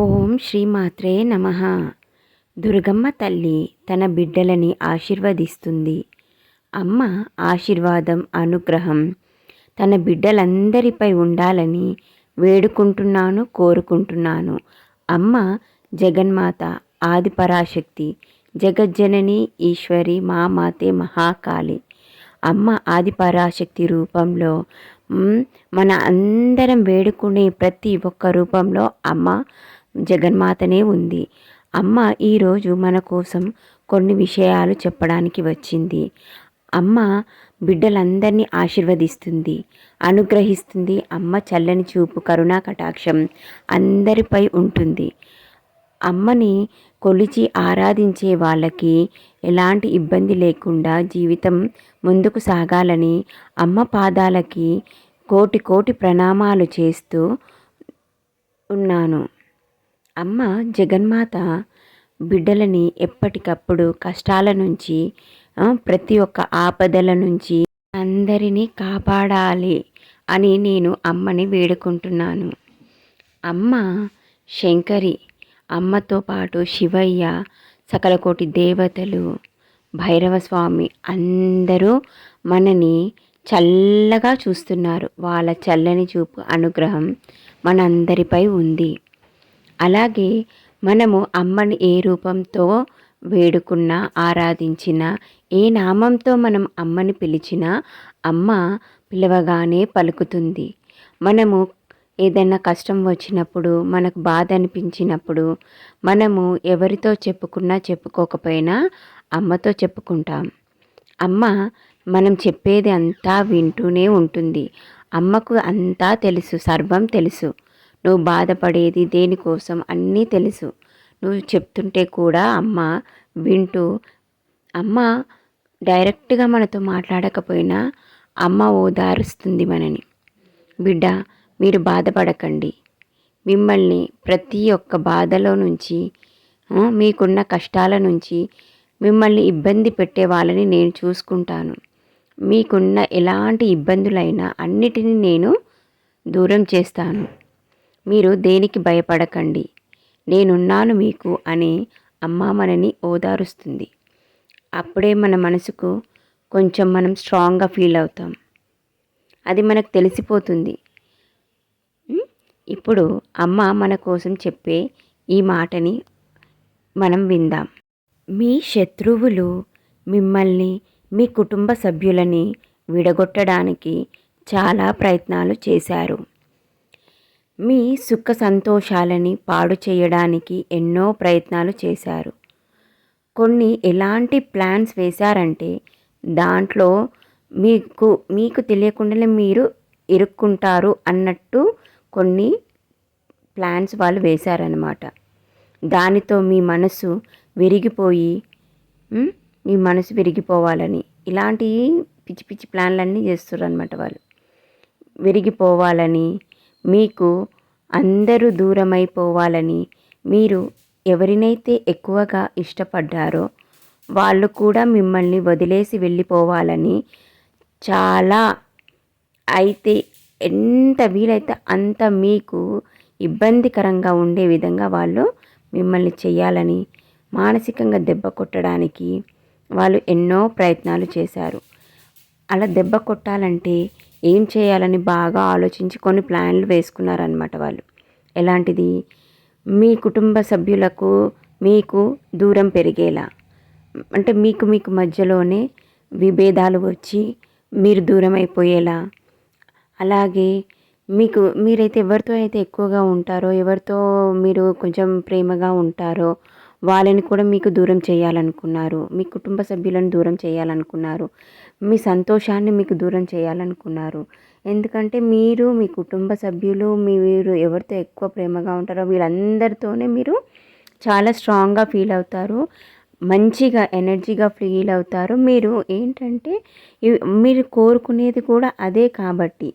ఓం శ్రీమాత్రే నమ. దుర్గమ్మ తల్లి తన బిడ్డలని ఆశీర్వదిస్తుంది. అమ్మ ఆశీర్వాదం అనుగ్రహం తన బిడ్డలందరిపై ఉండాలని వేడుకుంటున్నాను కోరుకుంటున్నాను. అమ్మ జగన్మాత ఆదిపరాశక్తి జగజ్జనని ఈశ్వరి మా మాతే మహాకాళి. అమ్మ ఆదిపరాశక్తి రూపంలో మన అందరం వేడుకునే ప్రతి ఒక్క రూపంలో అమ్మ జగన్మాతనే ఉంది. అమ్మ ఈరోజు మన కోసం కొన్ని విషయాలు చెప్పడానికి వచ్చింది. అమ్మ బిడ్డలందరినీ ఆశీర్వదిస్తుంది. అనుగ్రహిస్తుంది. అమ్మ చల్లని చూపు కరుణా కటాక్షం అందరిపై ఉంటుంది. అమ్మని కొలిచి ఆరాధించే వాళ్ళకి ఎలాంటి ఇబ్బంది లేకుండా జీవితం ముందుకు సాగాలని అమ్మ పాదాలకి కోటి కోటి ప్రణామాలు చేస్తూ ఉన్నాను. అమ్మ జగన్మాత బిడ్డలని ఎప్పటికప్పుడు కష్టాల నుంచి ప్రతి ఒక్క ఆపదల నుంచి అందరినీ కాపాడాలి అని నేను అమ్మని వేడుకుంటున్నాను. అమ్మ శంకరి అమ్మతో పాటు శివయ్య సకలకోటి దేవతలు భైరవ స్వామి అందరూ మనని చల్లగా చూస్తున్నారు. వాళ్ళ చల్లని చూపు అనుగ్రహం మనందరిపై ఉంది. అలాగే మనము అమ్మని ఏ రూపంతో వేడుకున్నా ఆరాధించినా ఏ నామంతో మనం అమ్మని పిలిచినా అమ్మ పిలవగానే పలుకుతుంది. మనము ఏదైనా కష్టం వచ్చినప్పుడు మనకు బాధ అనిపించినప్పుడు మనము ఎవరితో చెప్పుకున్నా చెప్పుకోకపోయినా అమ్మతో చెప్పుకుంటాం. అమ్మ మనం చెప్పేది అంతా వింటూనే ఉంటుంది. అమ్మకు అంతా తెలుసు సర్వం తెలుసు. నువ్వు బాధపడేది దేనికోసం? అన్నీ తెలుసు. నువ్వు చెప్తుంటే కూడా అమ్మ వింటూ అమ్మ డైరెక్ట్గా మనతో మాట్లాడకపోయినా అమ్మ ఓదారుస్తుంది మనని. బిడ్డ మీరు బాధపడకండి. మిమ్మల్ని ప్రతి ఒక్క బాధలో నుంచి మీకున్న కష్టాల నుంచి మిమ్మల్ని ఇబ్బంది పెట్టే వాళ్ళని నేను చూసుకుంటాను. మీకున్న ఎలాంటి ఇబ్బందులైనా అన్నిటినీ నేను దూరం చేస్తాను. మీరు దేనికి భయపడకండి. నేనున్నాను మీకు అని అమ్మ మనని ఓదారుస్తుంది. అప్పుడే మన మనసుకు కొంచెం మనం స్ట్రాంగ్గా ఫీల్ అవుతాం. అది మనకు తెలిసిపోతుంది. ఇప్పుడు అమ్మ మన కోసం చెప్పే ఈ మాటని మనం విందాం. మీ శత్రువులు మిమ్మల్ని మీ కుటుంబ సభ్యులని విడగొట్టడానికి చాలా ప్రయత్నాలు చేశారు. మీ సుఖ సంతోషాలని పాడు చేయడానికి ఎన్నో ప్రయత్నాలు చేశారు. కొన్ని ఎలాంటి ప్లాన్స్ వేశారంటే దాంట్లో మీకు మీకు తెలియకుండానే మీరు ఇరుక్కుంటారు అన్నట్టు కొన్ని ప్లాన్స్ వాళ్ళు వేశారనమాట దానితో మీ మనసు విరిగిపోయి మీ మనసు విరిగిపోవాలని ఇలాంటి పిచ్చి పిచ్చి ప్లాన్లన్నీ చేస్తారు అనమాట వాళ్ళు. విరిగిపోవాలని మీకు అందరూ దూరమైపోవాలని మీరు ఎవరినైతే ఎక్కువగా ఇష్టపడ్డారో వాళ్ళు కూడా మిమ్మల్ని వదిలేసి వెళ్ళిపోవాలని చాలా అయితే ఎంత వీలైతే అంత మీకు ఇబ్బందికరంగా ఉండే విధంగా వాళ్ళు మిమ్మల్ని చేయాలని మానసికంగా దెబ్బ కొట్టడానికి వాళ్ళు ఎన్నో ప్రయత్నాలు చేశారు. అలా దెబ్బ కొట్టాలంటే ఏం చేయాలని బాగా ఆలోచించి కొన్ని ప్లాన్లు వేసుకున్నారనమాట వాళ్ళు. ఎలాంటిది? మీ కుటుంబ సభ్యులకు మీకు దూరం పెరిగేలా? అంటే మీకు మీకు మధ్యలోనే విభేదాలు వచ్చి మీరు దూరం అయిపోయేలా? అలాగే మీకు మీరైతే ఎవరితో అయితే ఎక్కువగా ఉంటారో ఎవరితో మీరు కొంచెం ప్రేమగా ఉంటారో వాళ్ళని కూడా మీకు దూరం చేయాలనుకున్నారు. మీ కుటుంబ సభ్యులను దూరం చేయాలనుకున్నారు. మీ సంతోషాన్ని మీకు దూరం చేయాలనుకున్నారు. ఎందుకంటే మీరు మీ కుటుంబ సభ్యులు మీరు ఎవరితో ఎక్కువ ప్రేమగా ఉంటారో వీళ్ళందరితోనే మీరు చాలా స్ట్రాంగ్గా ఫీల్ అవుతారు. మంచిగా ఎనర్జీగా ఫీల్ అవుతారు. మీరు ఏంటంటే మీరు కోరుకునేది కూడా అదే కాబట్టి.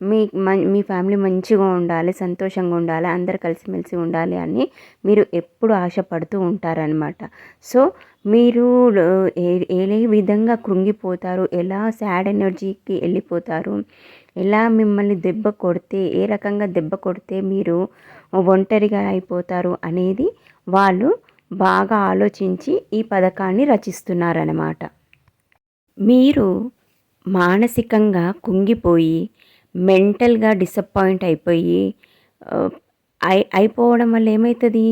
మీ మీ ఫ్యామిలీ మంచిగా ఉండాలి సంతోషంగా ఉండాలి అందరు కలిసిమెలిసి ఉండాలి అని మీరు ఎప్పుడు ఆశపడుతూ ఉంటారనమాట సో మీరు ఏ ఏ విధంగా కృంగిపోతారు ఎలా సాడ్ ఎనర్జీకి వెళ్ళిపోతారు ఎలా మిమ్మల్ని దెబ్బ కొడితే ఏ రకంగా దెబ్బ కొడితే మీరు ఒంటరిగా అయిపోతారు అనేది వాళ్ళు బాగా ఆలోచించి ఈ పథకాన్ని రచిస్తున్నారనమాట మీరు మానసికంగా కుంగిపోయి మెంటల్గా డిసప్పాయింట్ అయిపోయి అయి అయిపోవడం వల్ల ఏమవుతుంది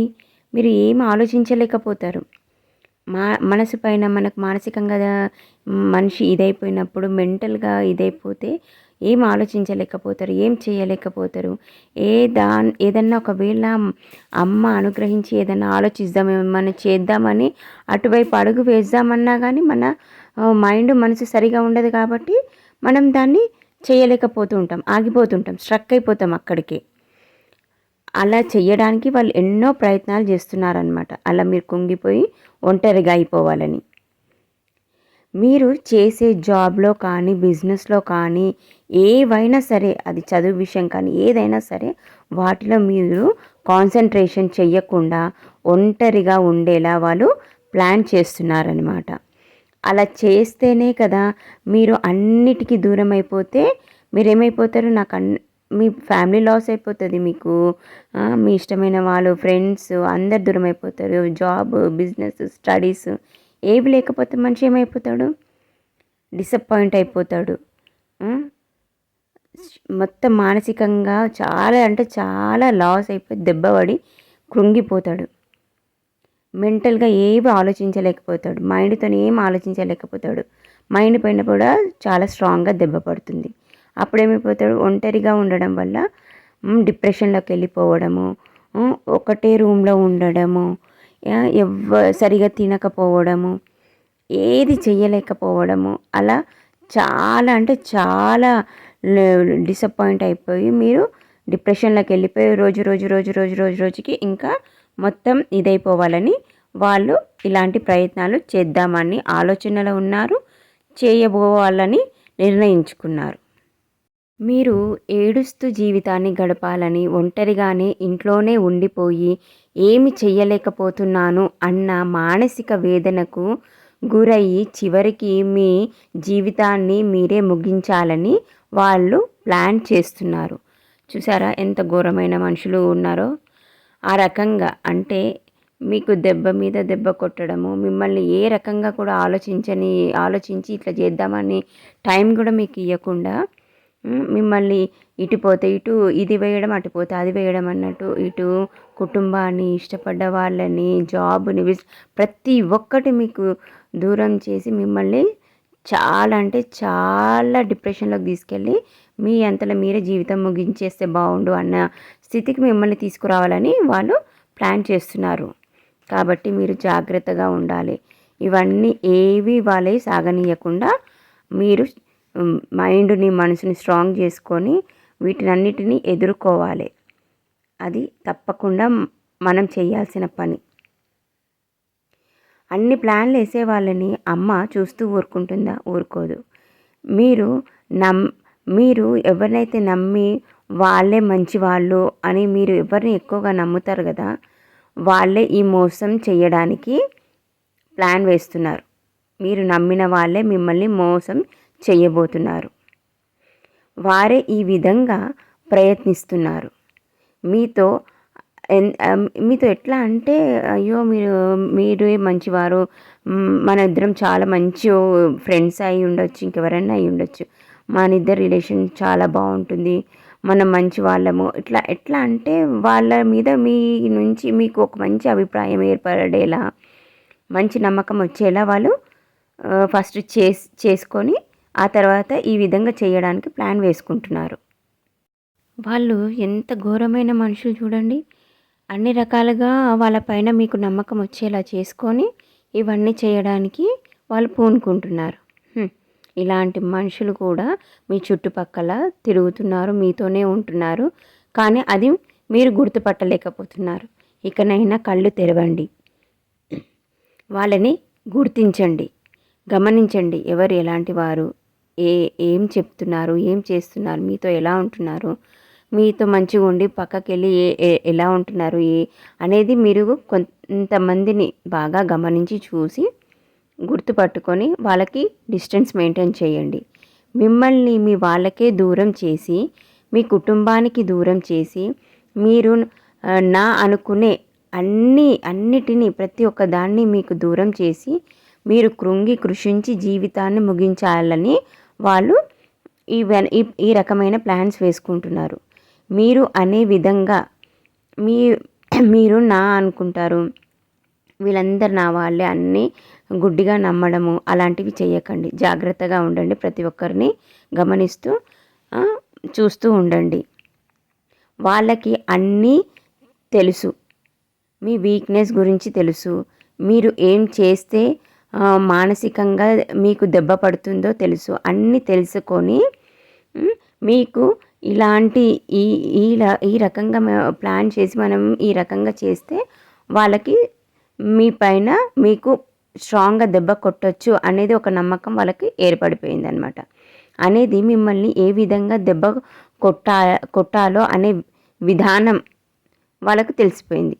మీరు ఏం ఆలోచించలేకపోతారు. మా మనసు పైన మనకు మానసికంగా మనిషి ఇదైపోయినప్పుడు మెంటల్గా ఇదైపోతే ఏం ఆలోచించలేకపోతారు? ఏం చేయలేకపోతారు? ఏ దా ఏదన్నా ఒకవేళ అమ్మ అనుగ్రహించి ఏదన్నా ఆలోచిద్దాం ఏమన్నా చేద్దామని అటువైపు అడుగు వేద్దామన్నా కానీ మన మైండ్ మనసు సరిగా ఉండదు కాబట్టి మనం దాన్ని చేయలేకపోతూ ఉంటాం ఆగిపోతుంటాం స్ట్రక్ అయిపోతాం అక్కడికే. అలా చేయడానికి వాళ్ళు ఎన్నో ప్రయత్నాలు చేస్తున్నారనమాట అలా మీరు కుంగిపోయి ఒంటరిగా అయిపోవాలని. మీరు చేసే జాబ్లో కానీ బిజినెస్లో కానీ ఏవైనా సరే అది చదువు విషయం కానీ ఏదైనా సరే వాటిలో మీరు కాన్సన్ట్రేషన్ చెయ్యకుండా ఒంటరిగా ఉండేలా వాళ్ళు ప్లాన్ చేస్తున్నారనమాట అలా చేస్తేనే కదా మీరు అన్నిటికీ దూరం అయిపోతే మీరు ఏమైపోతారు నాకు అన్ మీ ఫ్యామిలీ లాస్ అయిపోతుంది మీకు. మీ ఇష్టమైన వాళ్ళు ఫ్రెండ్స్ అందరు దూరం అయిపోతారు జాబ్ బిజినెస్ స్టడీస్ ఏవి లేకపోతే మనిషి ఏమైపోతాడు? డిసప్పాయింట్ అయిపోతాడు. మొత్తం మానసికంగా చాలా అంటే చాలా లాస్ అయిపోయి దెబ్బపడి కృంగిపోతాడు. మెంటల్గా ఏవి ఆలోచించలేకపోతాడు. మైండ్తో ఏం ఆలోచించలేకపోతాడు. మైండ్ పైన కూడా చాలా స్ట్రాంగ్గా దెబ్బ పడుతుంది. అప్పుడేమైపోతాడు? ఒంటరిగా ఉండడం వల్ల డిప్రెషన్లోకి వెళ్ళిపోవడము ఒకటే రూమ్లో ఉండడము ఎవ సరిగా తినకపోవడము ఏది చేయలేకపోవడము అలా చాలా అంటే చాలా డిసప్పాయింట్ అయిపోయి మీరు డిప్రెషన్లోకి వెళ్ళిపోయి రోజు రోజు రోజు రోజు రోజు రోజుకి ఇంకా మొత్తం ఇదైపోవాలని వాళ్ళు ఇలాంటి ప్రయత్నాలు చేద్దామని ఆలోచనలో ఉన్నారు చేయబోవాలని నిర్ణయించుకున్నారు. మీరు ఏడుస్తూ జీవితాన్ని గడపాలని ఒంటరిగానే ఇంట్లోనే ఉండిపోయి ఏమి చెయ్యలేకపోతున్నాను అన్న మానసిక వేదనకు గురయ్యి చివరికి మీ జీవితాన్ని మీరే ముగించాలని వాళ్ళు ప్లాన్ చేస్తున్నారు. చూసారా ఎంత ఘోరమైన మనుషులు ఉన్నారో? ఆ రకంగా అంటే మీకు దెబ్బ మీద దెబ్బ కొట్టడము మిమ్మల్ని ఏ రకంగా కూడా ఆలోచించని ఆలోచించి ఇట్లా చేద్దామని టైం కూడా మీకు ఇవ్వకుండా మిమ్మల్ని ఇటు పోతే ఇటు ఇది వేయడం అటు పోతే అది వేయడం అన్నట్టు ఇటు కుటుంబాన్ని ఇష్టపడ్డ వాళ్ళని జాబ్ని ప్రతి ఒక్కటి మీకు దూరం చేసి మిమ్మల్ని చాలా అంటే చాలా డిప్రెషన్లోకి తీసుకెళ్ళి మీ అంతలో మీరే జీవితం ముగించేస్తే బాగుండు అన్న స్థితికి మిమ్మల్ని తీసుకురావాలని వాళ్ళు ప్లాన్ చేస్తున్నారు. కాబట్టి మీరు జాగ్రత్తగా ఉండాలి. ఇవన్నీ ఏవి వాళ్ళే సాగనీయకుండా మీరు మైండ్ని మనసుని స్ట్రాంగ్ చేసుకొని వీటినన్నిటినీ ఎదుర్కోవాలి. అది తప్పకుండా మనం చేయాల్సిన పని. అన్ని ప్లాన్లు వేసే వాళ్ళని అమ్మ చూస్తూ ఊరుకుంటుందా? ఊరుకోదు. మీరు నమ్ మీరు ఎవరినైతే నమ్మి వాళ్ళే మంచి వాళ్ళు అని మీరు ఎవరిని ఎక్కువగా నమ్ముతారు కదా వాళ్ళే ఈ మోసం చేయడానికి ప్లాన్ వేస్తున్నారు. మీరు నమ్మిన వాళ్ళే మిమ్మల్ని మోసం చేయబోతున్నారు. వారే ఈ విధంగా ప్రయత్నిస్తున్నారు. మీతో ఎన్- మీతో ఎట్లా అంటే అయ్యో మీరు మీరే మంచివారు. మన ఇద్దరం చాలా మంచి ఫ్రెండ్స్ అయి ఉండొచ్చు ఇంకెవరైనా అయి ఉండొచ్చు. మన ఇద్దరు రిలేషన్ చాలా బాగుంటుంది. మనం మంచి వాళ్ళము. ఇట్లా ఎట్లా అంటే వాళ్ళ మీద మీ నుంచి మీకు ఒక మంచి అభిప్రాయం ఏర్పడేలా మంచి నమ్మకం వచ్చేలా వాళ్ళు ఫస్ట్ చేస్ చేసుకొని ఆ తర్వాత ఈ విధంగా చేయడానికి ప్లాన్ వేసుకుంటున్నారు. వాళ్ళు ఎంత ఘోరమైన మనుషులు చూడండి. అన్ని రకాలుగా వాళ్ళపైన మీకు నమ్మకం వచ్చేలా చేసుకొని ఇవన్నీ చేయడానికి వాళ్ళు పూనుకుంటున్నారు. ఇలాంటి మనుషులు కూడా మీ చుట్టుపక్కల తిరుగుతున్నారు మీతోనే ఉంటున్నారు. కానీ అది మీరు గుర్తుపట్టలేకపోతున్నారు. ఇకనైనా కళ్ళు తెరవండి. వాళ్ళని గుర్తించండి. గమనించండి ఎవరు ఎలాంటి వారు ఏ ఏం చెప్తున్నారు ఏం చేస్తున్నారు మీతో ఎలా ఉంటున్నారు మీతో మంచిగా ఉండి పక్కకి వెళ్ళి ఏ ఏ- ఎలా ఉంటున్నారు ఏ అనేది మీరు కొంతమందిని బాగా గమనించి చూసి గుర్తుపట్టుకొని వాళ్ళకి డిస్టెన్స్ మెయింటైన్ చేయండి. మిమ్మల్ని మీ వాళ్ళకే దూరం చేసి మీ కుటుంబానికి దూరం చేసి మీరు నా అనుకునే అన్ని అన్నిటినీ ప్రతి ఒక్క దాన్ని మీకు దూరం చేసి మీరు కృంగి కృషించి జీవితాన్ని ముగించాలని వాళ్ళు ఈ ఈ రకమైన ప్లాన్స్ వేసుకుంటున్నారు. మీరు అనే విధంగా మీ మీరు నా అనుకుంటారు. వీళ్ళందరు నా వాళ్ళే అన్నీ గుడ్డిగా నమ్మడము అలాంటివి చేయకండి జాగ్రత్తగా ఉండండి ప్రతి ఒక్కరిని గమనిస్తూ చూస్తూ ఉండండి. వాళ్ళకి అన్నీ తెలుసు. మీ వీక్నెస్ గురించి తెలుసు. మీరు ఏం చేస్తే మానసికంగా మీకు దెబ్బ పడుతుందో తెలుసు. అన్నీ తెలుసుకొని మీకు ఇలాంటి ఈ ఈ ఈ రకంగా ప్లాన్ చేసి మనం ఈ రకంగా చేస్తే వాళ్ళకి మీ పైన మీకు స్ట్రాంగ్గా దెబ్బ కొట్టచ్చు అనేది ఒక నమ్మకం వాళ్ళకి ఏర్పడిపోయింది అనమాట అనేది మిమ్మల్ని ఏ విధంగా దెబ్బ కొట్టా కొట్టాలో అనే విధానం వాళ్ళకు తెలిసిపోయింది.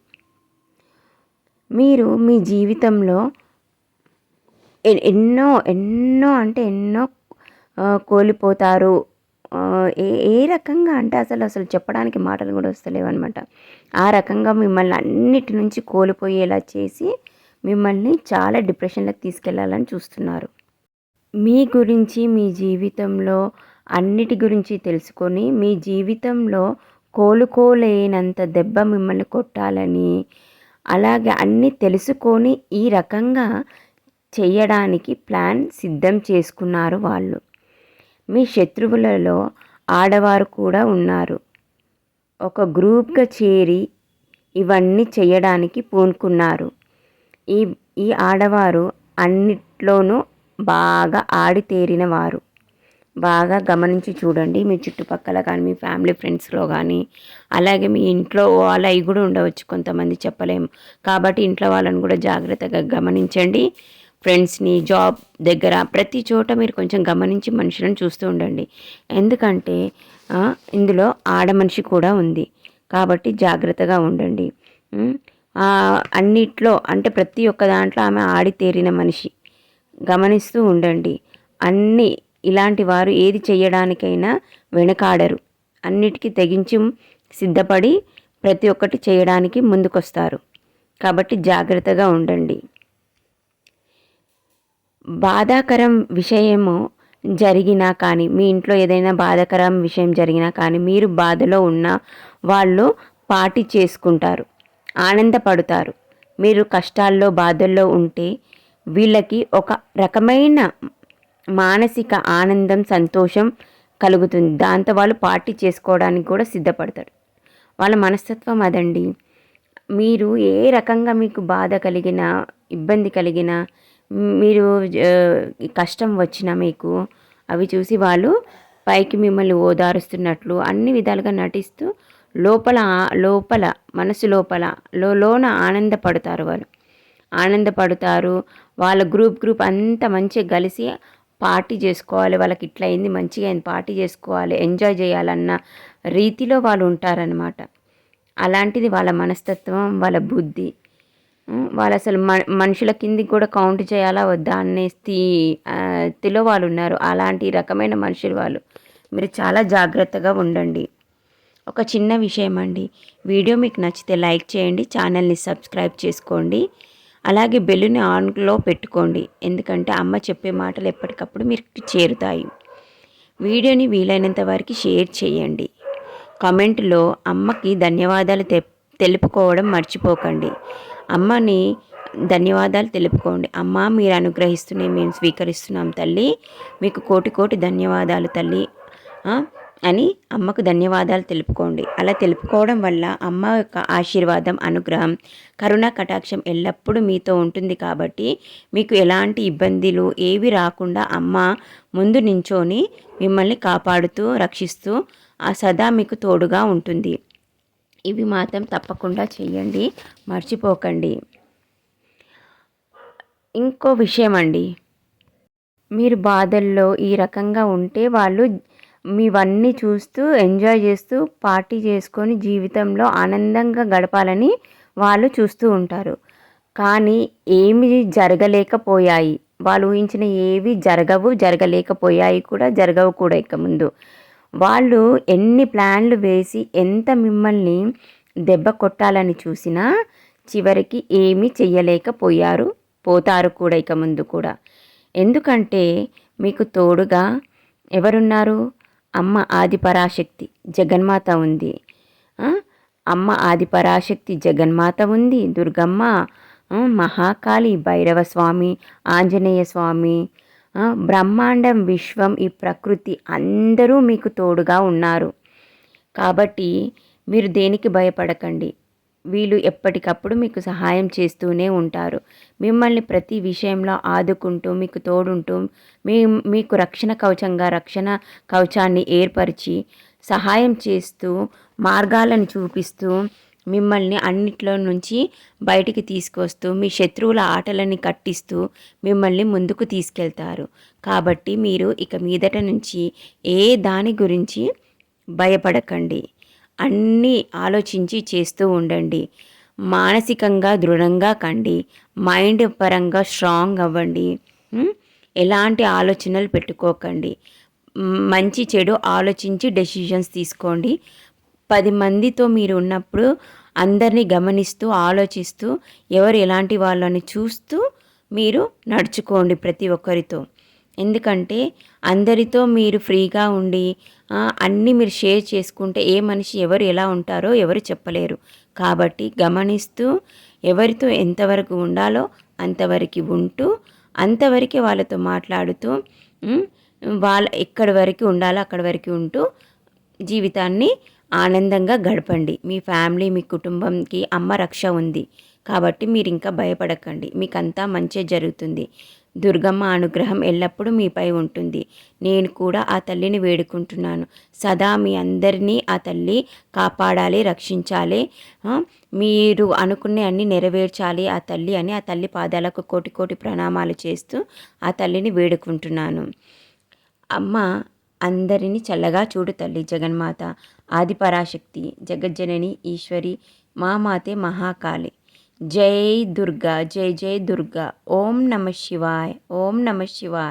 మీరు మీ జీవితంలో ఎ- ఎన్నో ఎన్నో అంటే ఎన్నో కోల్పోతారు ఏ ఏ రకంగా అంటే అసలు అసలు చెప్పడానికి మాటలు కూడా వస్తలేవు అనమాట ఆ రకంగా మిమ్మల్ని అన్నిటి నుంచి కోల్పోయేలా చేసి మిమ్మల్ని చాలా డిప్రెషన్లకు తీసుకెళ్ళాలని చూస్తున్నారు. మీ గురించి మీ జీవితంలో అన్నిటి గురించి తెలుసుకొని మీ జీవితంలో కోలుకోలేనంత దెబ్బ మిమ్మల్ని కొట్టాలని అలాగే అన్నీ తెలుసుకొని ఈ రకంగా చేయడానికి ప్లాన్ సిద్ధం చేసుకున్నారు వాళ్ళు. మీ శత్రువులలో ఆడవారు కూడా ఉన్నారు. ఒక గ్రూప్గా చేరి ఇవన్నీ చేయడానికి పూనుకున్నారు. ఈ ఈ ఆడవారు అన్నిట్లోనూ బాగా ఆడితేరిన వారు బాగా గమనించి చూడండి. మీ చుట్టుపక్కల కానీ మీ ఫ్యామిలీ ఫ్రెండ్స్లో కానీ అలాగే మీ ఇంట్లో వాళ్ళ అవి కూడా ఉండవచ్చు కొంతమంది చెప్పలేము కాబట్టి ఇంట్లో వాళ్ళని కూడా జాగ్రత్తగా గమనించండి. ఫ్రెండ్స్ని జాబ్ దగ్గర ప్రతి చోట మీరు కొంచెం గమనించి మనుషులను చూస్తూ ఉండండి. ఎందుకంటే ఇందులో ఆడ మనిషి కూడా ఉంది. కాబట్టి జాగ్రత్తగా ఉండండి. అన్నిట్లో అంటే ప్రతి ఒక్క దాంట్లో ఆమె ఆడి తేరిన మనిషి. గమనిస్తూ ఉండండి. అన్ని ఇలాంటి వారు ఏది చేయడానికైనా వెనకాడరు. అన్నిటికీ తెగించి సిద్ధపడి ప్రతి ఒక్కటి చేయడానికి ముందుకొస్తారు. కాబట్టి జాగ్రత్తగా ఉండండి. బాధాకరం విషయము జరిగినా కానీ మీ ఇంట్లో ఏదైనా బాధాకరం విషయం జరిగినా కానీ మీరు బాధలో ఉన్న వాళ్ళు పార్టీ చేసుకుంటారు ఆనందపడతారు. మీరు కష్టాల్లో బాధల్లో ఉంటే వీళ్ళకి ఒక రకమైన మానసిక ఆనందం సంతోషం కలుగుతుంది. దాంతో వాళ్ళు పార్టీ చేసుకోవడానికి కూడా సిద్ధపడతారు. వాళ్ళ మనస్తత్వం అదండి. మీరు ఏ రకంగా మీకు బాధ కలిగిన ఇబ్బంది కలిగిన మీరు కష్టం వచ్చినా మీకు అవి చూసి వాళ్ళు పైకి మిమ్మల్ని ఓదారుస్తున్నట్లు అన్ని విధాలుగా నటిస్తూ లోపల లోపల మనసు లోపల లో లోన ఆనందపడతారు వాళ్ళు. ఆనందపడతారు. వాళ్ళ గ్రూప్ గ్రూప్ అంతా మంచిగా కలిసి పార్టీ చేసుకోవాలి. వాళ్ళకి ఇట్లా అయింది మంచిగా అయింది పార్టీ చేసుకోవాలి ఎంజాయ్ చేయాలన్న రీతిలో వాళ్ళు ఉంటారనమాట అలాంటిది వాళ్ళ మనస్తత్వం వాళ్ళ బుద్ధి. వాళ్ళు అసలు మ మనుషుల కిందికి కూడా కౌంట్ చేయాలా వద్దా అనే స్థి స్థితిలో వాళ్ళు ఉన్నారు. అలాంటి రకమైన మనుషులు వాళ్ళు. మీరు చాలా జాగ్రత్తగా ఉండండి. ఒక చిన్న విషయం అండి. వీడియో మీకు నచ్చితే లైక్ చేయండి ఛానల్ని సబ్స్క్రైబ్ చేసుకోండి. అలాగే బెల్లుని ఆన్లో పెట్టుకోండి. ఎందుకంటే అమ్మ చెప్పే మాటలు ఎప్పటికప్పుడు మీకు చేరుతాయి. వీడియోని వీలైనంత వరకు షేర్ చేయండి. కామెంట్లో అమ్మకి ధన్యవాదాలు తె తెలుపుకోవడం మర్చిపోకండి. అమ్మని ధన్యవాదాలు తెలుపుకోండి. అమ్మ మీరు అనుగ్రహిస్తూనే మేము స్వీకరిస్తున్నాం తల్లి. మీకు కోటి కోటి ధన్యవాదాలు తల్లి. అని అమ్మకు ధన్యవాదాలు తెలుపుకోండి. అలా తెలుపుకోవడం వల్ల అమ్మ యొక్క ఆశీర్వాదం అనుగ్రహం కరుణ కటాక్షం ఎల్లప్పుడూ మీతో ఉంటుంది కాబట్టి మీకు ఎలాంటి ఇబ్బందులు ఏవి రాకుండా అమ్మ ముందు నించొని మిమ్మల్ని కాపాడుతూ రక్షిస్తూ ఆ సదా మీకు తోడుగా ఉంటుంది. ఇవి మాత్రం తప్పకుండా చేయండి మర్చిపోకండి. ఇంకో విషయం అండి మీరు బాధల్లో ఈ రకంగా ఉంటే వాళ్ళు మీవన్నీ చూస్తూ ఎంజాయ్ చేస్తూ పార్టీ చేసుకొని జీవితంలో ఆనందంగా గడపాలని వాళ్ళు చూస్తూ ఉంటారు. కానీ ఏమి జరగలేకపోయాయి. వాళ్ళు ఊహించిన ఏవి జరగవు జరగలేకపోయాయి కూడా జరగవు కూడా ఇక ముందు. వాళ్ళు ఎన్ని ప్లాన్లు వేసి ఎంత మిమ్మల్ని దెబ్బ కొట్టాలని చూసినా చివరికి ఏమీ చెయ్యలేకపోయారు పోతారు కూడా ఇక ముందు కూడా. ఎందుకంటే మీకు తోడుగా ఎవరున్నారు? అమ్మ ఆదిపరాశక్తి జగన్మాత ఉంది. అమ్మ ఆదిపరాశక్తి జగన్మాత ఉంది. దుర్గమ్మ మహాకాళి భైరవ స్వామి ఆంజనేయ స్వామి బ్రహ్మాండం విశ్వం ఈ ప్రకృతి అందరూ మీకు తోడుగా ఉన్నారు. కాబట్టి మీరు దేనికి భయపడకండి. వీళ్ళు ఎప్పటికప్పుడు మీకు సహాయం చేస్తూనే ఉంటారు. మిమ్మల్ని ప్రతి విషయంలో ఆదుకుంటూ మీకు తోడుంటూ మీ మీకు రక్షణ కవచంగా రక్షణ కవచాన్ని ఏర్పరిచి సహాయం చేస్తూ మార్గాలను చూపిస్తూ మిమ్మల్ని అన్నిట్లో నుంచి బయటికి తీసుకొస్తూ మీ శత్రువుల ఆటలని కట్టిస్తూ మిమ్మల్ని ముందుకు తీసుకెళ్తారు. కాబట్టి మీరు ఇక మీదట నుంచి ఏ దాని గురించి భయపడకండి. అన్నీ ఆలోచించి చేస్తూ ఉండండి. మానసికంగా దృఢంగా కండి. మైండ్ పరంగా స్ట్రాంగ్ అవ్వండి. ఎలాంటి ఆలోచనలు పెట్టుకోకండి. మంచి చెడు ఆలోచించి డెసిషన్స్ తీసుకోండి. పది మందితో మీరు ఉన్నప్పుడు అందరినీ గమనిస్తూ ఆలోచిస్తూ ఎవరు ఎలాంటి వాళ్ళని చూస్తూ మీరు నడుచుకోండి ప్రతి ఒక్కరితో. ఎందుకంటే అందరితో మీరు ఫ్రీగా ఉండి అన్నీ మీరు షేర్ చేసుకుంటే ఏ మనిషి ఎవరు ఎలా ఉంటారో ఎవరు చెప్పలేరు. కాబట్టి గమనిస్తూ ఎవరితో ఎంతవరకు ఉండాలో అంతవరకు ఉంటూ అంతవరకే వాళ్ళతో మాట్లాడుతూ వాళ్ళ ఎక్కడి వరకు ఉండాలో అక్కడి వరకు ఉంటూ జీవితాన్ని ఆనందంగా గడపండి. మీ ఫ్యామిలీ మీ కుటుంబంకి అమ్మ రక్ష ఉంది. కాబట్టి మీరు ఇంకా భయపడకండి. మీకంతా మంచి జరుగుతుంది. దుర్గమ్మ అనుగ్రహం ఎల్లప్పుడూ మీపై ఉంటుంది. నేను కూడా ఆ తల్లిని వేడుకుంటున్నాను. సదా మీ అందరినీ ఆ తల్లి కాపాడాలి రక్షించాలి. మీరు అనుకునే అన్ని నెరవేర్చాలి ఆ తల్లి అని ఆ తల్లి పాదాలకు కోటి కోటి ప్రణామాలు చేస్తూ ఆ తల్లిని వేడుకుంటున్నాను. అమ్మ అందరినీ చల్లగా చూడు తల్లి జగన్మాత. ఆదిపరాశక్తి జగజ్జనని ఈశ్వరి మా మాతే మహాకాళి. జై దుర్గా జై జై దుర్గా. ఓం నమ శివాయ్ ఓం నమ శివాయ్.